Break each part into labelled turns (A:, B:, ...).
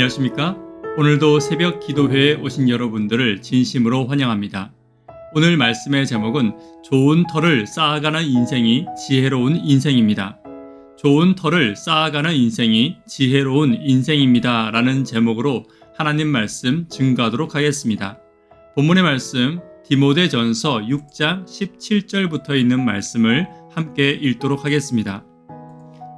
A: 안녕하십니까? 오늘도 새벽 기도회에 오신 여러분들을 진심으로 환영합니다. 오늘 말씀의 제목은 좋은 터를 쌓아가는 인생이 지혜로운 인생입니다. 좋은 터를 쌓아가는 인생이 지혜로운 인생입니다. 라는 제목으로 하나님 말씀 증거하도록 하겠습니다. 본문의 말씀 디모데 전서 6장 17절부터 있는 말씀을 함께 읽도록 하겠습니다.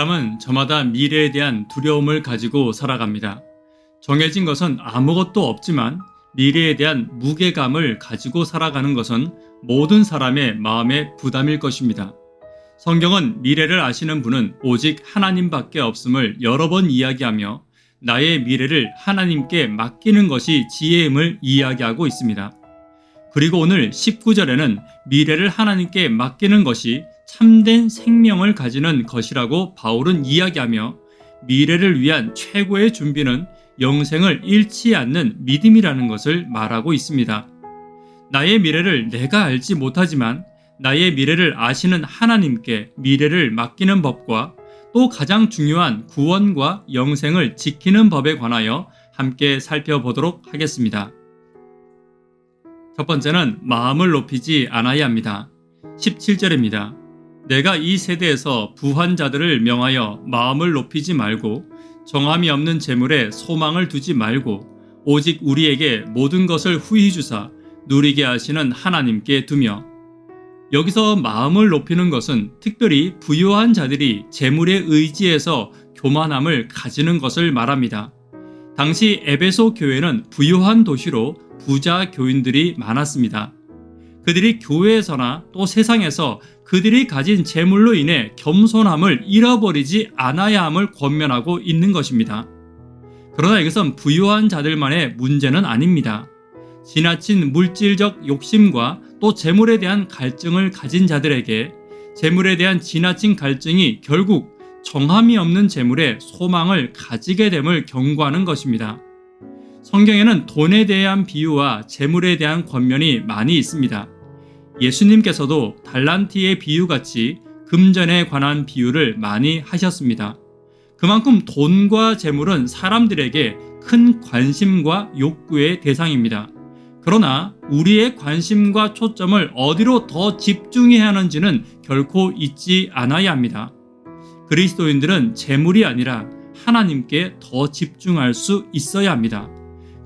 A: 사람은 저마다 미래에 대한 두려움을 가지고 살아갑니다. 정해진 것은 아무것도 없지만 미래에 대한 무게감을 가지고 살아가는 것은 모든 사람의 마음의 부담일 것입니다. 성경은 미래를 아시는 분은 오직 하나님밖에 없음을 여러 번 이야기하며 나의 미래를 하나님께 맡기는 것이 지혜임을 이야기하고 있습니다. 그리고 오늘 19절에는 미래를 하나님께 맡기는 것이 참된 생명을 가지는 것이라고 바울은 이야기하며 미래를 위한 최고의 준비는 영생을 잃지 않는 믿음이라는 것을 말하고 있습니다. 나의 미래를 내가 알지 못하지만 나의 미래를 아시는 하나님께 미래를 맡기는 법과 또 가장 중요한 구원과 영생을 지키는 법에 관하여 함께 살펴보도록 하겠습니다. 첫 번째는 마음을 높이지 않아야 합니다. 17절입니다. 내가 이 세대에서 부한 자들을 명하여 마음을 높이지 말고 정함이 없는 재물에 소망을 두지 말고 오직 우리에게 모든 것을 후히 주사 누리게 하시는 하나님께 두며 여기서 마음을 높이는 것은 특별히 부유한 자들이 재물에 의지해서 교만함을 가지는 것을 말합니다. 당시 에베소 교회는 부유한 도시로 부자 교인들이 많았습니다. 그들이 교회에서나 또 세상에서 그들이 가진 재물로 인해 겸손함을 잃어버리지 않아야 함을 권면하고 있는 것입니다. 그러나 이것은 부유한 자들만의 문제는 아닙니다. 지나친 물질적 욕심과 또 재물에 대한 갈증을 가진 자들에게 재물에 대한 지나친 갈증이 결국 정함이 없는 재물에 소망을 가지게 됨을 경고하는 것입니다. 성경에는 돈에 대한 비유와 재물에 대한 권면이 많이 있습니다. 예수님께서도 달란트의 비유같이 금전에 관한 비유를 많이 하셨습니다. 그만큼 돈과 재물은 사람들에게 큰 관심과 욕구의 대상입니다. 그러나 우리의 관심과 초점을 어디로 더 집중해야 하는지는 결코 잊지 않아야 합니다. 그리스도인들은 재물이 아니라 하나님께 더 집중할 수 있어야 합니다.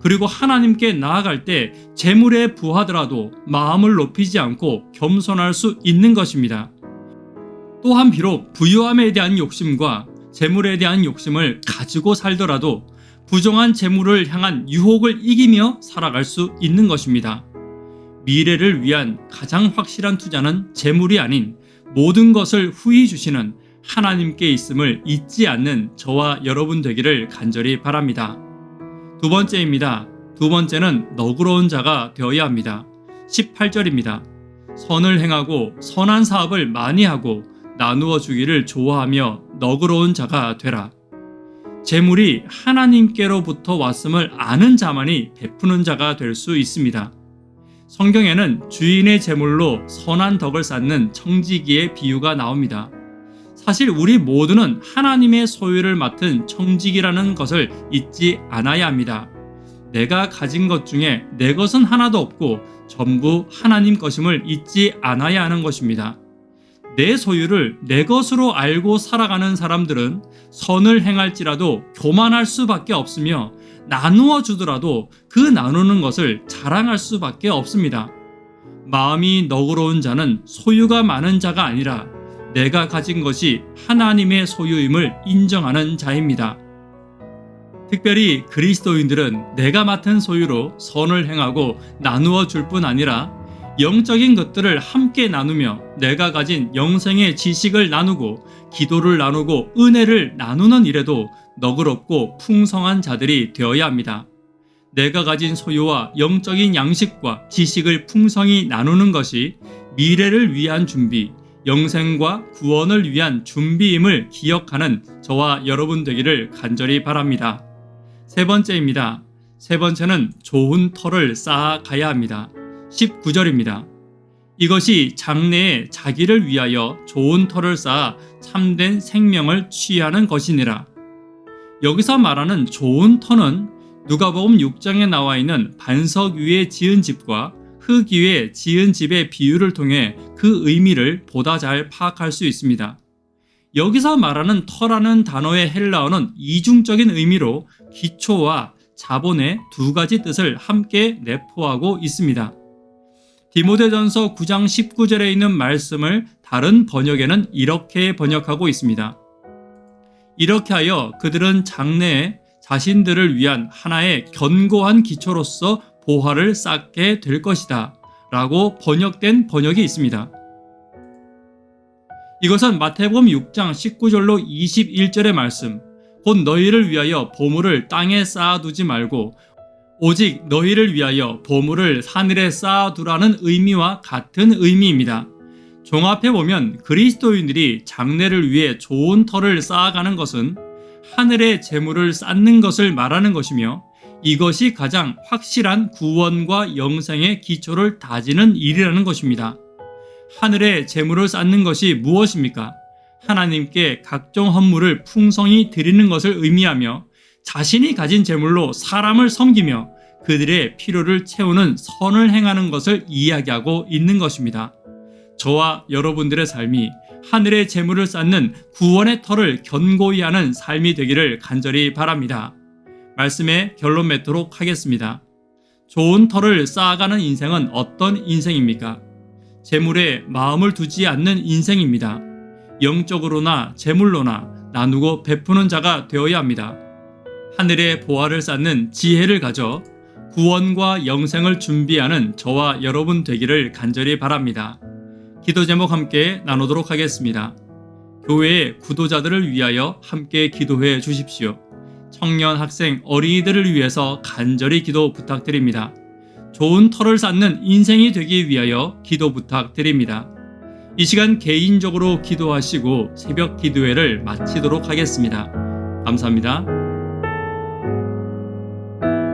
A: 그리고 하나님께 나아갈 때 재물에 부하더라도 마음을 높이지 않고 겸손할 수 있는 것입니다. 또한 비록 부유함에 대한 욕심과 재물에 대한 욕심을 가지고 살더라도 부정한 재물을 향한 유혹을 이기며 살아갈 수 있는 것입니다. 미래를 위한 가장 확실한 투자는 재물이 아닌 모든 것을 후히 주시는 하나님께 있음을 잊지 않는 저와 여러분 되기를 간절히 바랍니다. 두 번째입니다. 두 번째는 너그러운 자가 되어야 합니다. 18절입니다. 선을 행하고 선한 사업을 많이 하고 나누어 주기를 좋아하며 너그러운 자가 되라. 재물이 하나님께로부터 왔음을 아는 자만이 베푸는 자가 될 수 있습니다. 성경에는 주인의 재물로 선한 덕을 쌓는 청지기의 비유가 나옵니다. 사실 우리 모두는 하나님의 소유를 맡은 청지기라는 것을 잊지 않아야 합니다. 내가 가진 것 중에 내 것은 하나도 없고 전부 하나님 것임을 잊지 않아야 하는 것입니다. 내 소유를 내 것으로 알고 살아가는 사람들은 선을 행할지라도 교만할 수밖에 없으며 나누어 주더라도 그 나누는 것을 자랑할 수밖에 없습니다. 마음이 너그러운 자는 소유가 많은 자가 아니라 내가 가진 것이 하나님의 소유임을 인정하는 자입니다. 특별히 그리스도인들은 내가 맡은 소유로 선을 행하고 나누어 줄 뿐 아니라 영적인 것들을 함께 나누며 내가 가진 영생의 지식을 나누고 기도를 나누고 은혜를 나누는 일에도 너그럽고 풍성한 자들이 되어야 합니다. 내가 가진 소유와 영적인 양식과 지식을 풍성히 나누는 것이 미래를 위한 준비, 영생과 구원을 위한 준비임을 기억하는 저와 여러분 되기를 간절히 바랍니다. 세 번째입니다. 세 번째는 좋은 터를 쌓아 가야 합니다. 19절입니다. 이것이 장래에 자기를 위하여 좋은 터를 쌓아 참된 생명을 취하는 것이니라. 여기서 말하는 좋은 터는 누가복음 6장에 나와 있는 반석 위에 지은 집과 흙 위에 지은 집의 비유를 통해 그 의미를 보다 잘 파악할 수 있습니다. 여기서 말하는 터라는 단어의 헬라어는 이중적인 의미로 기초와 자본의 두 가지 뜻을 함께 내포하고 있습니다. 디모데전서 9장 19절에 있는 말씀을 다른 번역에는 이렇게 번역하고 있습니다. 이렇게 하여 그들은 장래에 자신들을 위한 하나의 견고한 기초로서 보화를 쌓게 될 것이다. 라고 번역된 번역이 있습니다. 이것은 마태복음 6장 19절로 21절의 말씀, 곧 너희를 위하여 보물을 땅에 쌓아두지 말고 오직 너희를 위하여 보물을 하늘에 쌓아두라는 의미와 같은 의미입니다. 종합해 보면 그리스도인들이 장래를 위해 좋은 터를 쌓아가는 것은 하늘의 재물을 쌓는 것을 말하는 것이며 이것이 가장 확실한 구원과 영생의 기초를 다지는 일이라는 것입니다. 하늘의 재물을 쌓는 것이 무엇입니까? 하나님께 각종 헌물을 풍성히 드리는 것을 의미하며 자신이 가진 재물로 사람을 섬기며 그들의 필요를 채우는 선을 행하는 것을 이야기하고 있는 것입니다. 저와 여러분들의 삶이 하늘의 재물을 쌓는 구원의 터를 견고히 하는 삶이 되기를 간절히 바랍니다. 말씀에 결론 맺도록 하겠습니다. 좋은 터를 쌓아가는 인생은 어떤 인생입니까? 재물에 마음을 두지 않는 인생입니다. 영적으로나 재물로나 나누고 베푸는 자가 되어야 합니다. 하늘의 보화를 쌓는 지혜를 가져 구원과 영생을 준비하는 저와 여러분 되기를 간절히 바랍니다. 기도 제목 함께 나누도록 하겠습니다. 교회의 구도자들을 위하여 함께 기도해 주십시오. 청년, 학생, 어린이들을 위해서 간절히 기도 부탁드립니다. 좋은 털을 쌓는 인생이 되기 위하여 기도 부탁드립니다. 이 시간 개인적으로 기도하시고 새벽 기도회를 마치도록 하겠습니다. 감사합니다. thank